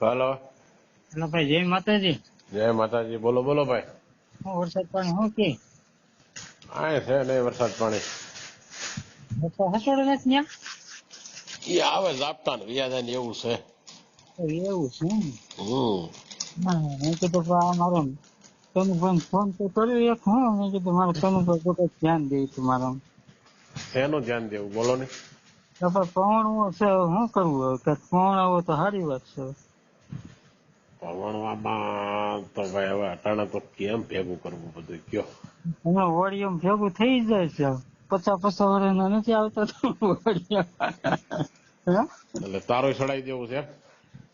હાલો. Hello ભાઈ જય માતાજી. જય માતાજી. બોલો બોલો ભાઈ. હું વરસાદ પાણી હું કે? આય છે ને વરસાદ પાણી. હસોડે નથી ત્યાં? એ આવે ઝાપટા ને વ્યાજા ને એવું છે. એવું છે હમ. ના મેં કીધું મારો તનુભાઈ ફોન તો કર્યો એક હું. મેં કીધું મારે તનુભાઈ પોતે ધ્યાન દે છે મારા શેનું ધ્યાન દેવું? બોલો ને. પવણવું છે શું કરવું હવે? કે પવણ આવો તો સારી વાત છે. ભણવામાં તો ભાઈ હવે અટાણે તો કેમ ભેગું કરવું બધું? કયો? અમે વળિયમ ભેગું થઈ જાય છે. પચાસ પચાસ વર્ષના નથી આવતા તો એટલે તારો સડાઈ દેવું છે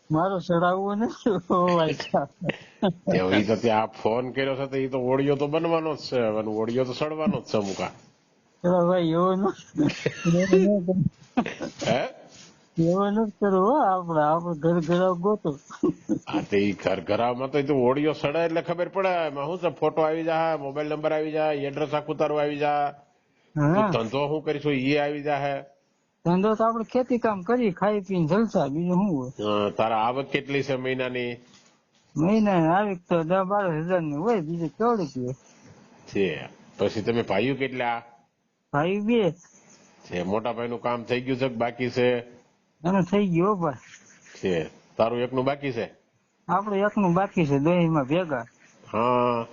મારો ચડાવવું નથી હોવાય તો ત્યાં ફોન કર્યો છે તો એ તો ઓડિયો તો બનવાનો જ છે. અને ઓડિયો તો સડવાનો જ છે મુકા ભાઈ એવું હે? એવું નથી કરવું આપડે આપડે ઘર ઘર ગોતો. આ તે ઘર ઘરામાં તો ઓડિયો સડે એટલે ખબર પડે. એમાં શું છે ફોટો આવી જાય મોબાઈલ નંબર આવી જાય એડ્રેસ આખું તારું આવી જાય. ધંધો શું કરીશું એ આવી જાય ધંધો તો આપડે ખેતી કામ કરી ખાઈ પીને જલસા બીજું શું હોય? તારા આવક કેટલી છે મહિનાની? મહિના આવી તો દસ બાર હજારની હોય બીજું કેવડું છે? પછી તમે ભાઈઓ કેટલા? ભાઈ બે. છે મોટા ભાઈ નું કામ થઈ ગયું છે બાકી છે? અને થઈ ગયો પણ છે. તારું એકનું બાકી છે? આપડે એકનું બાકી છે દોહી માં ભેગા. હા.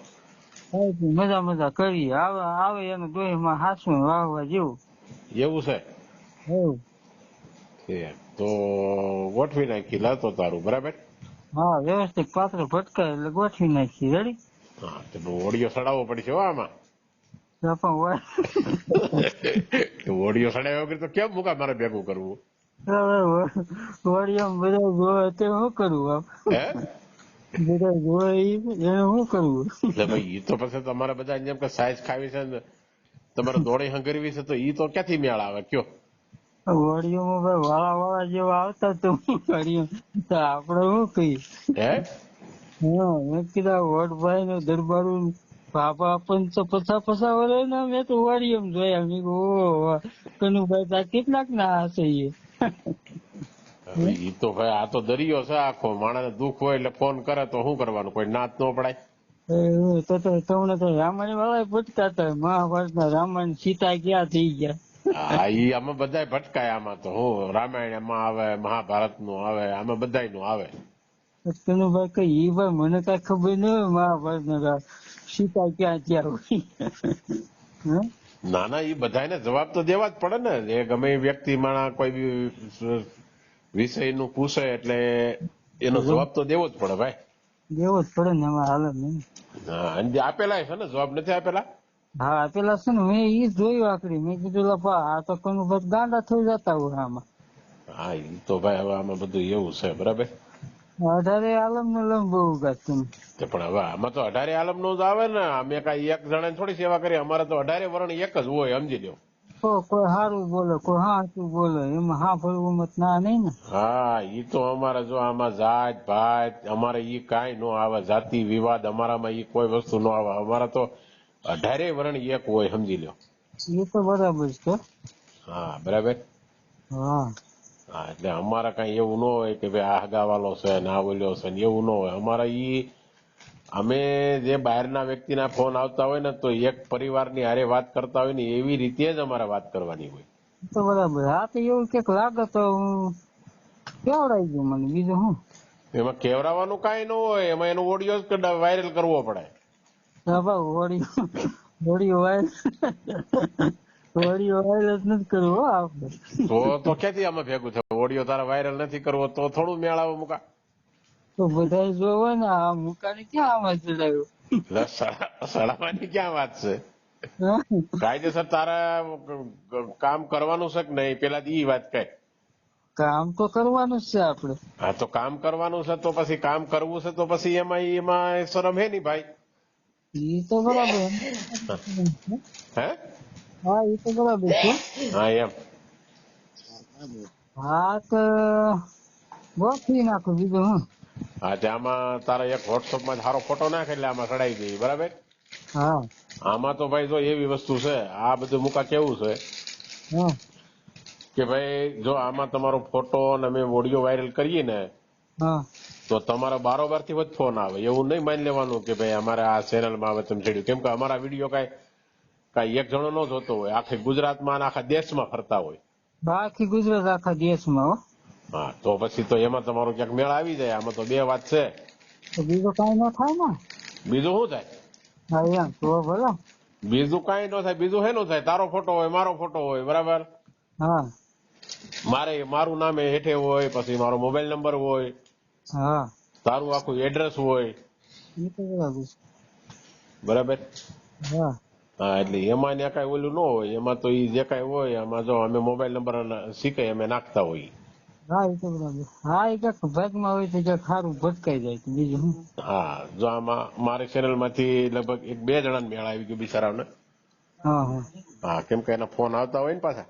મજા મજા કરીએ. આવે આવે એને દોહી માં હાસું વાહવા જેવું. એવું છે? છે. તો ગોઠવી નાખી લાતો તારું બરાબર? હા વ્યવસ્થિત પાત્ર ભટકાય એટલે ગોઠવી નાખી રેડી હા તો ઓડિયો સડાવવો પડશે આમાં. ઓડિયો સડાવ્યા વગર તો કેમ મુકા મારે ભેગું કરવું? વડિયામાં બધા જોવે તે શું કરવું આમ? બધા જોવે એને શું કરવું એટલે ભાઈ ઈ તો પછી તમારે બધા જેમ કે સાઈઝ ખાવી છે ને તમારે દોડે હંગરવી છે તો ઈ તો ક્યાંથી મેળ આવે? કયો? વડિયામાં ભાઈ વાળા વાળા જેવા આવતા તો આપડે શું કહીએ? હે? હા મેં કીધા વડભાઈ ને દરબારું બાપા તો પછા પછા વરે ને મેં તો વડિયમ જોયા. મેં ઓહો કનુભાઈ તા કેટલાક ના હશે એ ઈ તો ભાઈ આ તો દરિયો છે આખો. માણસ દુઃખ હોય એટલે ફોન કરે તો શું કરવાનું? કોઈ નાત ન પડાય. તો તો તમને તો રામાયણ વાળા હતા મહાભારત ના રામાયણ સીતા ક્યાં થઈ ગયા? હા ઈ આમાં બધા ભટકાય આમાં તો. હું રામાયણ એમાં આવે મહાભારતનું આવે આમાં બધાયનું આવે. કનુભાઈ કઈ ઈ ભાઈ મને કઈ ખબર ન મહાભારત ના સીતા ક્યાં ક્યાં ના ના એ બધાને જવાબ તો દેવા જ પડે ને. એ ગમે વ્યક્તિ માણા કોઈ બી વિષયનું પૂછે એટલે એનો જવાબ તો દેવો જ પડે ભાઈ. દેવો જ પડે ને એમાં હાલ નહીં. હા અને આપેલા છે ને જવાબ નથી આપેલા? હા આપેલા છે ને મેં ઈ જોયું આકડી મેં કીધું લપા આ તો કનુભાઈ ગાંડા થઈ જતા હોય આમાં. હા એ તો ભાઈ હવે આમાં બધું એવું છે બરાબર? અઢારે આલમ ને બહુ ગાતું તે પણ હવે આમાં તો અઢારે આલમનું જ આવે ને. અમે કઈ એક જણા થોડી સેવા કરી. અમારે તો અઢારે વર્ણ એક જ હોય સમજી લ્યો. કોઈ સારું બોલે કોઈ હાચું બોલે. એમાં હા ફરવું મત ના નહીં ને. હા ઈ તો અમારે જો આમાં જાત ભાત અમારે ઈ કાંઈ નો આવે. જાતિ વિવાદ અમારામાં ઈ કોઈ વસ્તુ નો આવે. અમારા તો અઢારે વર્ણ એક હોય સમજી લ્યો. એ તો બરાબર છે. હા બરાબર? હા. હા એટલે અમારે કઈ એવું ન હોય કે ભાઈ આ હગાવાલો છે ને આ બોલ્યો છે ને એવું ન હોય. અમારે ઈ અમે જે બહારના વ્યક્તિના ફોન આવતા હોય ને તો એક પરિવારની હારે વાત કરતા હોય ને એવી રીતે જ અમારે વાત કરવાની હોય. તો બરાબર. હા તો એવું કંઈક લાગે તો હું કેવડાવી ગયું મને? બીજું હું? એમાં કેવરાવાનું કઈ ન હોય. એમાં એનો ઓડિયો જ વાયરલ કરવો પડે. ઓડિયો વાયરલ વાયર હોળી જ નથી કરવો હો તો તો ક્યાંથી આમાં ભેગું થાય ઓડિયો તારા વાયરલ નથી કરવો તો થોડું મેળાવો મુકા. તો બધા જોવે ને આ મુકાની ક્યાં આવાજ ચડાવ્યો સડાવાની ક્યાં વાત છે? કાયદેસર તારા કામ કરવાનું છે કે નહીં? પેલા ઈ વાત કહે કામ તો કરવાનું છે આપણે હા તો કામ કરવાનું છે તો પછી કામ કરવું છે તો પછી એમાં એમાં શરમ હે ની ભાઈ? ઈ તો બરાબર. હે? હા ઈ તો બરાબર છે. હા એમ. હા તો ગોઠવી નાખું બીજું હું? હા તે આમાં તારા એક વોટ્સઅપમાં સારો ફોટો નાખે એટલે આમાં કઢાઈ દઈએ બરાબર? હા. આમાં તો ભાઈ જો એવી વસ્તુ છે આ બધું મુકા કેવું છે? કે ભાઈ જો આમાં તમારો ફોટો અને અમે ઓડિયો વાયરલ કરીએ ને તો તમારા બારોબારથી વધ ફોન આવે. એવું નહીં માની લેવાનું કે ભાઈ અમારે આ ચેનલમાં આવે તમે ચડ્યું કેમ કે અમારા વીડિયો કાંઈ કાંઈ એક જણો ન જોતો હોય. આખે ગુજરાતમાં અને આખા દેશમાં ફરતા હોય. બાકી ગુજરાત આખા દેશમાં હો. હા તો પછી તો એમાં તમારો ક્યાંક મેળ આવી જાય આમાં તો બે વાત છે. બીજું કઈ ન થાય ને? બીજું શું થાય? હા એમ તો ભલે બીજું કઈ ન થાય બીજું હેનું થાય? તારો ફોટો હોય મારો ફોટો હોય બરાબર? હા. મારે મારું નામ હેઠે હોય પછી મારો મોબાઈલ નંબર હોય હા. તારું આખું એડ્રેસ હોય. બરાબર બરાબર? હા. હા એટલે એમાં ત્યાં કાંઈ ઓલું ન હોય. એમાં તો ઈ જે કાંઈ હોય એમાં જો અમે મોબાઈલ નંબર શીખે અમે નાખતા હોઈએ. હા એ તો બરાબર. હા એ ક્યાંક ભાગમાં હોય તો ક્યાંક સારું ભટકાઈ જાય બીજું શું? હા જો આમાં મારી ચેનલમાંથી લગભગ એક બે જણા મેળ આવી ગયો બિચારાઓને. હા હા. હા કેમ કે એના ફોન આવતા હોય ને પાછા.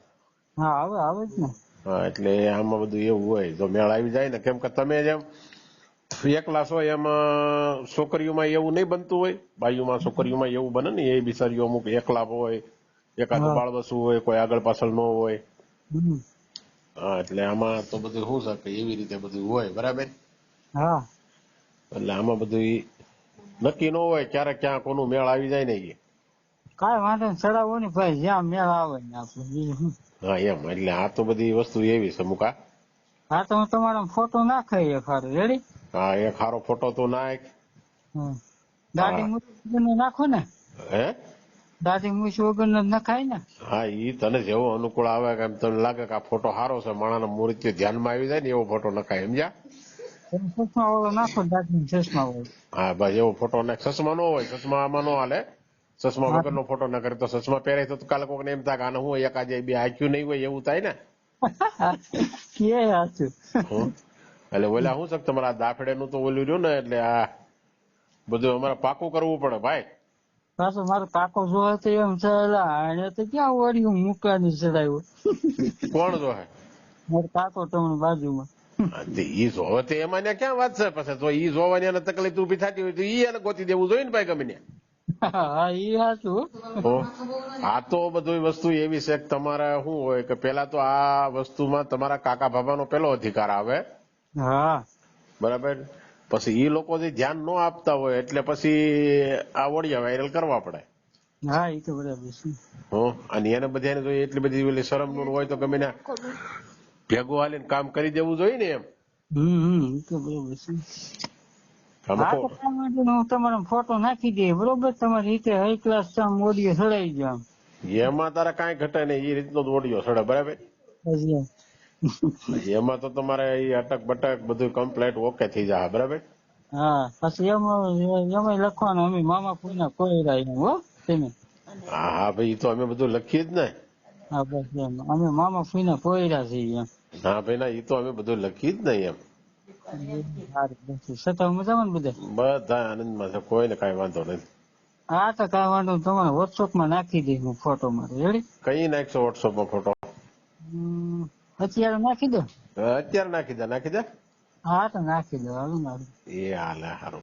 હા આવે આવે જ ને. હા એટલે આમાં બધું એવું હોય. જો મેળ આવી જાય ને કેમ કે તમે જેમ એકલા હોય એમાં છોકરીઓમાં એવું નહીં બનતું હોય બાયુમાં છોકરીઓમાં એવું બને ને એ બિચારીઓ અમુક એકલા હોય એકાદ. બાળવસું હોય કોઈ આગળ પાછળ ન હોય. હા એટલે આમાં તો બધું શું શકે એવી રીતે બધું હોય બરાબર? હા. એટલે આમાં બધું નક્કી ન હોય ક્યારેક ક્યાં કોનું મેળ આવી જાય ને એ કાંઈ વાંધો ચડાવો ને ભાઈ જ્યાં મેળ આવે ને આપણે હા એમ એટલે આ તો બધી વસ્તુ એવી છે મુકા હા તો હું તમારો ફોટો નાખાય એક હારો રેડી? હા એક હારો ફોટો તો નાખ. દાઢી મૂછ નાખો ને. હે? દાઢી મૂછ વગર જ નખાય ને. હા ઈ તને જેવો અનુકૂળ આવે કે તને લાગે કે આ ફોટો સારો છે માણાના મૂર્તિ ધ્યાનમાં આવી જાય ને એવો ફોટો નખાય સમજ્યા? ચશ્મા વાળો નાખો દાઢી ચશ્મા વાળો. હા ભાઈ એવો ફોટો નાખ. ચશ્મા નો હોય ચશ્મા આમાં નો હાલે. ચશ્મા. વગરનો ફોટો ના કરે તો ચશ્મા પહેરે તો કાલે કોકને એમ થાય કે આને હું એક આજે બે આખ્યું નહીં હોય એવું થાય ને. કે હાચું. એટલે ઓલા હું છે તમારા દાફડે નું તો ઓલું રહ્યું ને એટલે આ બધું અમારે પાકું કરવું પડે ભાઈ. પાછો મારો કાકો જોવે તો એમ છે એને તો ક્યાં વળ્યું મૂકવાની ચડાવ્યો કોણ જો હે મારો કાકો તમને બાજુમાં. ઈ જોવે. તો એમાં ક્યાં વાત છે? પછી તો ઈ જોવાની તકલીફ ઊભી થતી હોય તો ઈ એને ગોતી દેવું જોઈએ ને ભાઈ ગમે ત્યાં. હા એ સાચું આ તો બધી વસ્તુ એવી છે કે તમારે શું હોય કે પેલા તો આ વસ્તુમાં તમારા કાકા બાબાનો પેલો અધિકાર આવે. હા. બરાબર? પછી ઈ લોકો જે ધ્યાન ન આપતા હોય એટલે પછી આ ઓડિયા વાયરલ કરવા પડે. હા એ તો બરાબર છે. હો અને એને બધાને જો એટલી બધી ઓલી શરમનું હોય તો ગમે ને ભેગું હાલીને કામ કરી દેવું જોઈએ ને એમ. હમ હમ એ તો બરાબર છે. હા તમારો ફોટો નાખી દઈએ બરોબર? તમારી રીતે હાઈ ક્લાસ આમ ઓડિયો દો આમ. એમાં તારે કાંઈ ઘટે નહીં એ રીતનો ઓડિયો સડે બરાબર? એમાં તો તમારે અટક બટક બધું કમ્પ્લેટ ઓકે થઈ જાય બરાબર? હા પછી એમાં એમાં લખવાનું અમે મામા પુના કોઈ હો તમે. હા હા ભાઈ તો અમે બધું લખીએ જ ને. હા બસ એમ. અમે મામા ફુઈના કોયરા છીએ હા ભાઈ ના ઈ તો અમે બધું લખીએ જ નહીં એમ. મજામાં ને બધા? બધા આનંદમાં છે. કોઈને કઈ વાંધો નથી. હા તો કઈ વાંધો તમારે વોટ્સઅપમાં નાખી દઈશ હું ફોટો મારે. રેડી કઈ નાખશો વોટ્સઅપમાં ફોટો અત્યારે નાખી દો. અત્યારે નાખી દે નાખી દે. હા તો નાખી દો. હાલો મારું એ હાલે હારું.